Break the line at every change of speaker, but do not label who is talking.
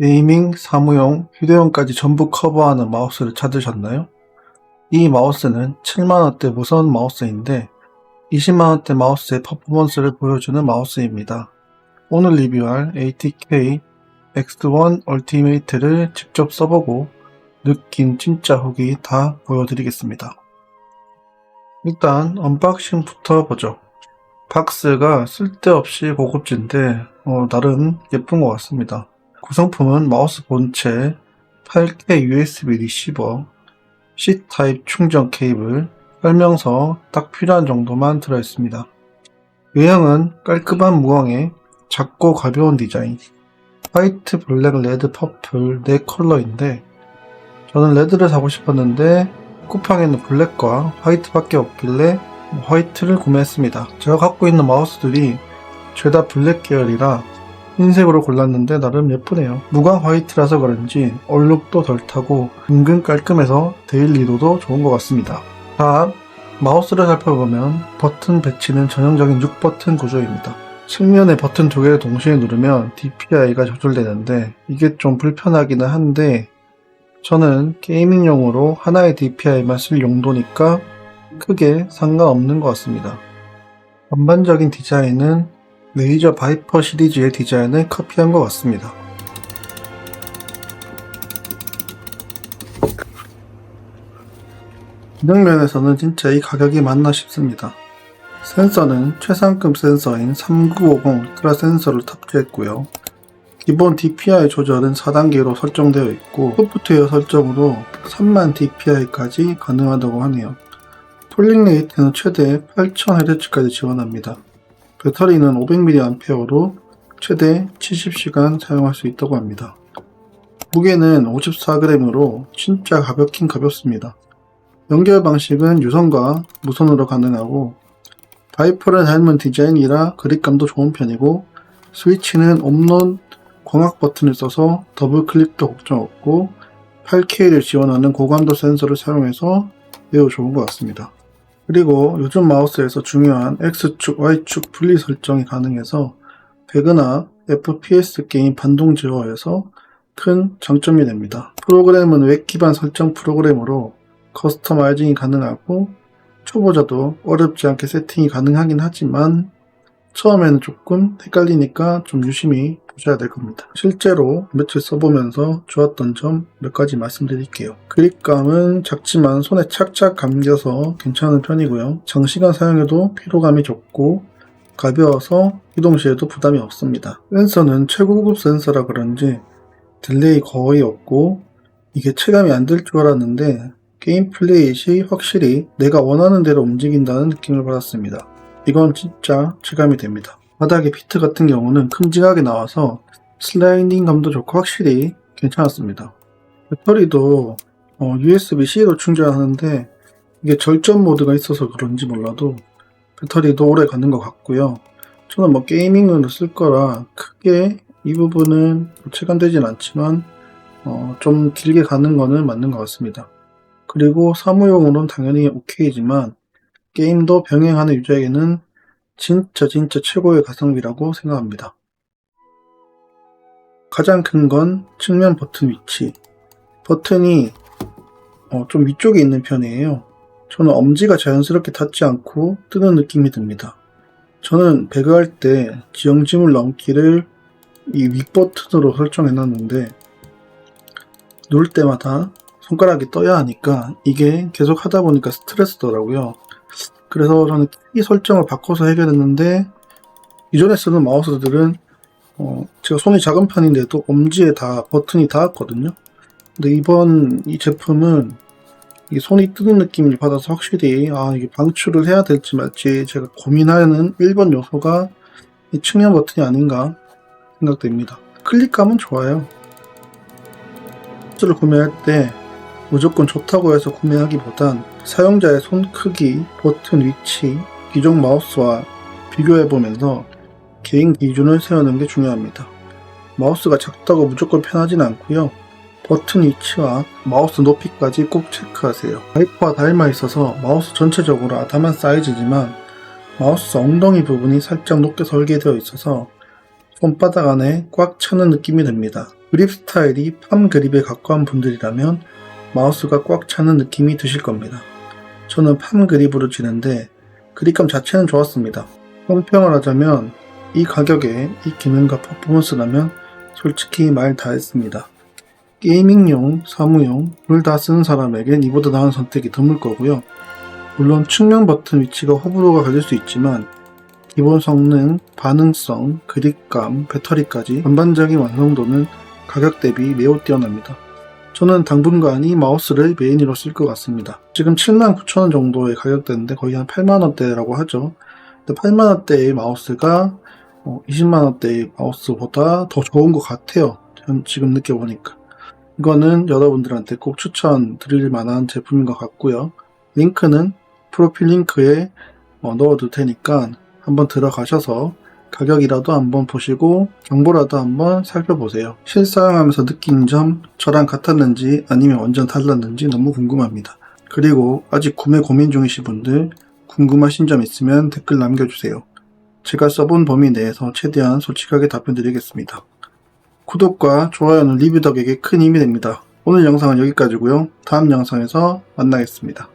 게이밍, 사무용, 휴대용까지 전부 커버하는 마우스를 찾으셨나요? 이 마우스는 7만원대 무선 마우스인데 20만원대 마우스의 퍼포먼스를 보여주는 마우스입니다. 오늘 리뷰할 ATK X1 얼티메이트를 직접 써보고 느낀 진짜 후기 다 보여드리겠습니다. 일단 언박싱부터 보죠. 박스가 쓸데없이 고급진데 어, 나름 예쁜 것 같습니다. 구성품은 마우스 본체, 8K USB 리시버, C타입 충전 케이블, 설명서 딱 필요한 정도만 들어있습니다. 외형은 깔끔한 무광에 작고 가벼운 디자인, 화이트, 블랙, 레드, 퍼플 네 컬러인데 저는 레드를 사고 싶었는데 쿠팡에는 블랙과 화이트밖에 없길래 화이트를 구매했습니다. 제가 갖고 있는 마우스들이 죄다 블랙 계열이라 흰색으로 골랐는데 나름 예쁘네요. 무광 화이트라서 그런지 얼룩도 덜 타고 은근 깔끔해서 데일리도도 좋은 것 같습니다. 다음 마우스를 살펴보면 버튼 배치는 전형적인 6버튼 구조입니다. 측면에 버튼 두 개를 동시에 누르면 DPI가 조절되는데 이게 좀 불편하기는 한데 저는 게이밍용으로 하나의 DPI만 쓸 용도니까 크게 상관없는 것 같습니다. 전반적인 디자인은 레이저 바이퍼 시리즈의 디자인을 카피한 것 같습니다. 기능 면에서는 진짜 이 가격이 맞나 싶습니다. 센서는 최상급 센서인 3950 트라 센서를 탑재했고요. 기본 DPI 조절은 4단계로 설정되어 있고 소프트웨어 설정으로 3만 DPI까지 가능하다고 하네요. 폴링 레이트는 최대 8000Hz까지 지원합니다. 배터리는 500mAh로 최대 70시간 사용할 수 있다고 합니다. 무게는 54g으로 진짜 가볍긴 가볍습니다. 연결 방식은 유선과 무선으로 가능하고 바이퍼를 닮은 디자인이라 그립감도 좋은 편이고 스위치는 옴론 광학 버튼을 써서 더블 클릭도 걱정 없고 8K를 지원하는 고감도 센서를 사용해서 매우 좋은 것 같습니다. 그리고 요즘 마우스에서 중요한 X축, Y축 분리 설정이 가능해서 배그나 FPS 게임 반동 제어에서 큰 장점이 됩니다. 프로그램은 웹 기반 설정 프로그램으로 커스터마이징이 가능하고 초보자도 어렵지 않게 세팅이 가능하긴 하지만 처음에는 조금 헷갈리니까 좀 유심히 보셔야 될 겁니다. 실제로 며칠 써보면서 좋았던 점 몇 가지 말씀드릴게요. 그립감은 작지만 손에 착착 감겨서 괜찮은 편이고요. 장시간 사용해도 피로감이 적고 가벼워서 이동 시에도 부담이 없습니다. 센서는 최고급 센서라 그런지 딜레이 거의 없고 이게 체감이 안 될 줄 알았는데 게임 플레이 시 확실히 내가 원하는 대로 움직인다는 느낌을 받았습니다. 이건 진짜 체감이 됩니다. 바닥에 비트 같은 경우는 큼직하게 나와서 슬라이딩 감도 좋고 확실히 괜찮았습니다. 배터리도 어, USB-C로 충전하는데 이게 절전 모드가 있어서 그런지 몰라도 배터리도 오래 가는 것 같고요. 저는 뭐 게이밍으로 쓸 거라 크게 이 부분은 체감되진 않지만 어, 좀 길게 가는 거는 맞는 것 같습니다. 그리고 사무용으로는 당연히 오케이지만 게임도 병행하는 유저에게는 진짜 진짜 최고의 가성비라고 생각합니다. 가장 큰 건 측면 버튼 위치. 버튼이 어, 좀 위쪽에 있는 편이에요. 저는 엄지가 자연스럽게 닿지 않고 뜨는 느낌이 듭니다. 저는 배그할 때 지형지물 넘기를 이 윗버튼으로 설정해 놨는데 누를 때마다 손가락이 떠야 하니까 이게 계속 하다 보니까 스트레스더라고요. 그래서 저는 키 설정을 바꿔서 해결했는데 이전에 쓰는 마우스들은 어, 제가 손이 작은 편인데도 엄지에 다 버튼이 닿았거든요. 근데 이번 이 제품은 이 손이 뜨는 느낌을 받아서 확실히 아 이게 방출을 해야 될지 말지 제가 고민하는 1번 요소가 이 측면 버튼이 아닌가 생각됩니다. 클릭감은 좋아요. 마우스를 구매할 때 무조건 좋다고 해서 구매하기보단 사용자의 손 크기, 버튼 위치, 기존 마우스와 비교해보면서 개인 기준을 세우는 게 중요합니다. 마우스가 작다고 무조건 편하진 않고요. 버튼 위치와 마우스 높이까지 꼭 체크하세요. 바이퍼와 닮아 있어서 마우스 전체적으로 아담한 사이즈지만 마우스 엉덩이 부분이 살짝 높게 설계되어 있어서 손바닥 안에 꽉 차는 느낌이 듭니다. 그립 스타일이 팜 그립에 가까운 분들이라면 마우스가 꽉 차는 느낌이 드실 겁니다. 저는 팜 그립으로 치는데 그립감 자체는 좋았습니다. 평평을 하자면 이 가격에 이 기능과 퍼포먼스라면 솔직히 말 다 했습니다. 게이밍용, 사무용, 둘 다 쓰는 사람에겐 이보다 나은 선택이 드물 거고요. 물론 측면 버튼 위치가 호불호가 갈릴 수 있지만 기본 성능, 반응성, 그립감, 배터리까지 전반적인 완성도는 가격 대비 매우 뛰어납니다. 저는 당분간 이 마우스를 메인으로 쓸 것 같습니다. 지금 79,000원 정도의 가격대인데 거의 한 8만원대라고 하죠. 근데 8만원대의 마우스가 20만원대의 마우스보다 더 좋은 것 같아요. 전 지금 느껴보니까. 이거는 여러분들한테 꼭 추천드릴 만한 제품인 것 같고요. 링크는 프로필 링크에 어, 넣어둘 테니까 한번 들어가셔서 가격이라도 한번 보시고 정보라도 한번 살펴보세요. 실사용하면서 느낀 점 저랑 같았는지 아니면 완전 달랐는지 너무 궁금합니다. 그리고 아직 구매 고민 중이신 분들 궁금하신 점 있으면 댓글 남겨주세요. 제가 써본 범위 내에서 최대한 솔직하게 답변 드리겠습니다. 구독과 좋아요는 리뷰덕에게 큰 힘이 됩니다. 오늘 영상은 여기까지고요. 다음 영상에서 만나겠습니다.